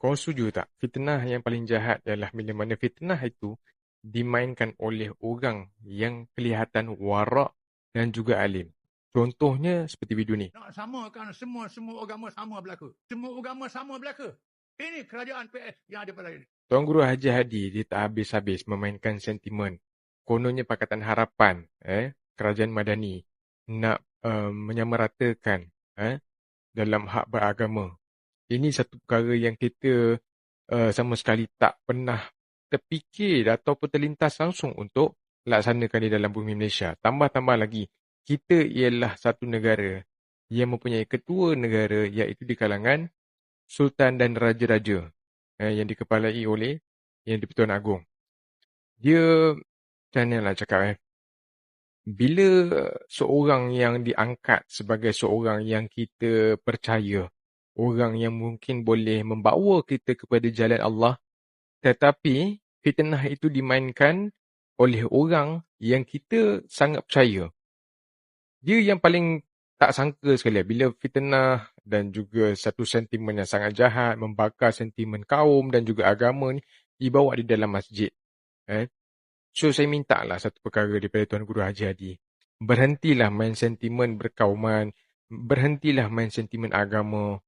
Kau setuju tak? Fitnah yang paling jahat ialah bila mana fitnah itu dimainkan oleh orang yang kelihatan warak dan juga alim. Contohnya seperti video ni. Nak samakan semua semua agama sama berlaku. Semua agama sama berlaku. Ini kerajaan PS yang ada pada ini. Tuan Guru Haji Hadi dia tak habis-habis memainkan sentimen. Kononnya Pakatan Harapan, eh, Kerajaan Madani nak uh, menyamaratakan eh, dalam hak beragama. Ini satu perkara yang kita uh, sama sekali tak pernah terfikir ataupun terlintas langsung untuk laksanakan di dalam bumi Malaysia. Tambah-tambah lagi, kita ialah satu negara yang mempunyai ketua negara iaitu di kalangan Sultan dan Raja-Raja eh, yang dikepalai oleh Yang di-Pertuan Agong. Dia, macam mana lah cakap eh, bila seorang yang diangkat sebagai seorang yang kita percaya, orang yang mungkin boleh membawa kita kepada jalan Allah, tetapi fitnah itu dimainkan oleh orang yang kita sangat percaya. Dia yang paling tak sangka sekali bila fitnah dan juga satu sentimen yang sangat jahat membakar sentimen kaum dan juga agama ni dibawa di dalam masjid. Eh? So saya minta lah satu perkara daripada Tuan Guru Haji Hadi. Berhentilah main sentimen berkauman, berhentilah main sentimen agama,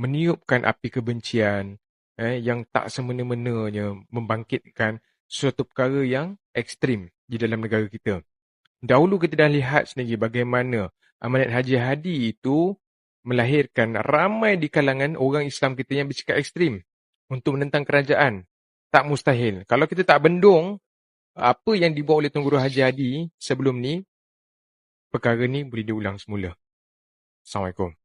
meniupkan api kebencian eh, yang tak semena-menanya membangkitkan suatu perkara yang ekstrim di dalam negara kita. Dahulu kita dah lihat sendiri bagaimana Amanat Haji Hadi itu melahirkan ramai di kalangan orang Islam kita yang bersikap ekstrim untuk menentang kerajaan. Tak mustahil. Kalau kita tak bendung apa yang dibuat oleh Tuan Guru Haji Hadi sebelum ni, perkara ni boleh diulang semula. Assalamualaikum.